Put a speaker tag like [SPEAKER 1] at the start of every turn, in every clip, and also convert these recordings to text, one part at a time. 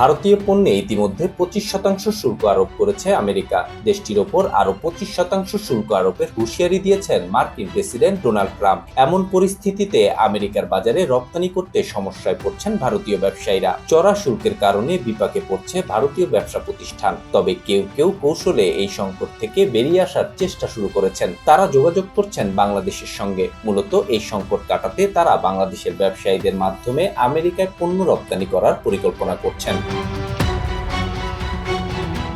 [SPEAKER 1] ভারতীয় পণ্যে ইতিমধ্যে পঁচিশ শতাংশ শুল্ক আরোপ করেছে আমেরিকা। দেশটির ওপর আরও পঁচিশ শতাংশ শুল্ক আরোপের হুঁশিয়ারি দিয়েছেন মার্কিন প্রেসিডেন্ট ডোনাল্ড ট্রাম্প। এমন পরিস্থিতিতে আমেরিকার বাজারে রপ্তানি করতে সমস্যায় পড়ছেন ভারতীয় ব্যবসায়ীরা। চড়া শুল্কের কারণে বিপাকে পড়ছে ভারতীয় ব্যবসা প্রতিষ্ঠান। তবে কেউ কেউ কৌশলে এই সংকট থেকে বেরিয়ে আসার চেষ্টা শুরু করেছেন। তারা যোগাযোগ করছেন বাংলাদেশের সঙ্গে। মূলত এই সংকট কাটাতে তারা বাংলাদেশের ব্যবসায়ীদের মাধ্যমে আমেরিকায় পণ্য রপ্তানি করার পরিকল্পনা করছেন। Thank you.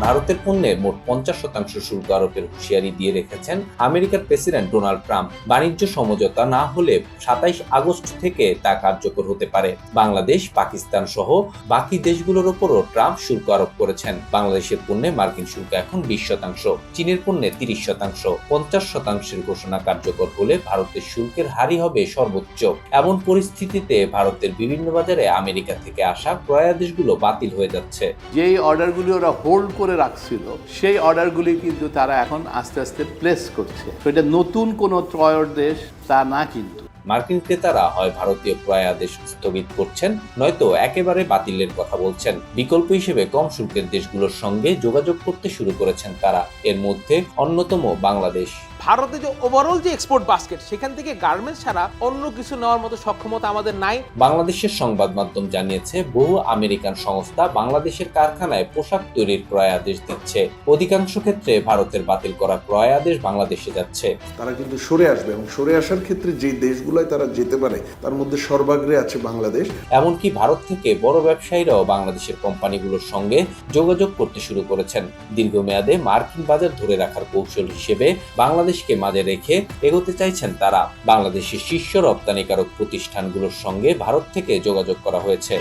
[SPEAKER 1] ভারতের পণ্যে মোট পঞ্চাশ শতাংশ শুল্ক আরোপের হুঁশিয়ারি দিয়ে রেখেছেন আমেরিকার প্রেসিডেন্ট ডোনাল্ড ট্রাম্প। বাণিজ্য সমঝোতা না হলে সাতাইশ আগস্ট থেকে তা কার্যকর হতে পারে। বাংলাদেশ, পাকিস্তান সহ বাকি দেশগুলোর ওপরও ট্রাম্প শুল্ক আরোপ করেছেন। বাংলাদেশের পণ্যে মার্কিন শুল্ক এখন বিশ শতাংশ, চীনের পণ্যে তিরিশ শতাংশ, পঞ্চাশ শতাংশের ঘোষণা কার্যকর হলে ভারতের শুল্কের হারই হবে সর্বোচ্চ। এমন পরিস্থিতিতে ভারতের বিভিন্ন বাজারে আমেরিকা থেকে আসা ক্রয়াদেশগুলো বাতিল হয়ে যাচ্ছে।
[SPEAKER 2] যেই অর্ডারগুলি ওরা হোল্ড করে রাখছিল, সেই অর্ডারগুলি কিন্তু তারা এখন আস্তে আস্তে প্লেস করছে। তো এটা নতুন কোনো ত্রয়োর দেশ তা না কিন্তু।
[SPEAKER 1] মার্কিন ক্রেতারা হয় ভারতীয় ক্রয় আদেশ স্থগিত করছেন নয়তো একেবারে বাতিলের কথা বলছেন। বিকল্প হিসেবে কম শুল্কের দেশগুলোর সঙ্গে যোগাযোগ করতে শুরু করেছেন তারা। এর মধ্যে অন্যতম বাংলাদেশ।
[SPEAKER 3] ভারতে যে ওভারঅল যে এক্সপোর্ট বাস্কেট সেখান থেকে গার্মেন্টস ছাড়া অন্য কিছু নেওয়ার মতো সক্ষমতা আমাদের নাই।
[SPEAKER 1] বাংলাদেশের সংবাদ মাধ্যম জানিয়েছে বহু আমেরিকান সংস্থা বাংলাদেশের কারখানায় পোশাক তৈরির ক্রয় আদেশ দিচ্ছে। অধিকাংশ ক্ষেত্রে ভারতের বাতিল করা ক্রয় আদেশ বাংলাদেশে যাচ্ছে।
[SPEAKER 4] তারা কিন্তু সরে আসবে এবং সরে আসার ক্ষেত্রে যে দেশগুলোয় তারা যেতে পারে, তার মধ্যে সর্বাগ্রে আছে বাংলাদেশ।
[SPEAKER 1] এমনকি ভারত থেকে বড় ব্যবসায়ীরাও বাংলাদেশের কোম্পানিগুলোর সঙ্গে যোগাযোগ করতে শুরু করেছেন। দীর্ঘমেয়াদে মার্কিন বাজার ধরে রাখার কৌশল হিসেবে বাংলাদেশকে মাঝে রেখে এগোতে চাইছেন তারা। বাংলাদেশের শীর্ষ রপ্তানিকারক প্রতিষ্ঠানগুলোর সঙ্গে ভারত থেকে যোগাযোগ করা হয়েছে।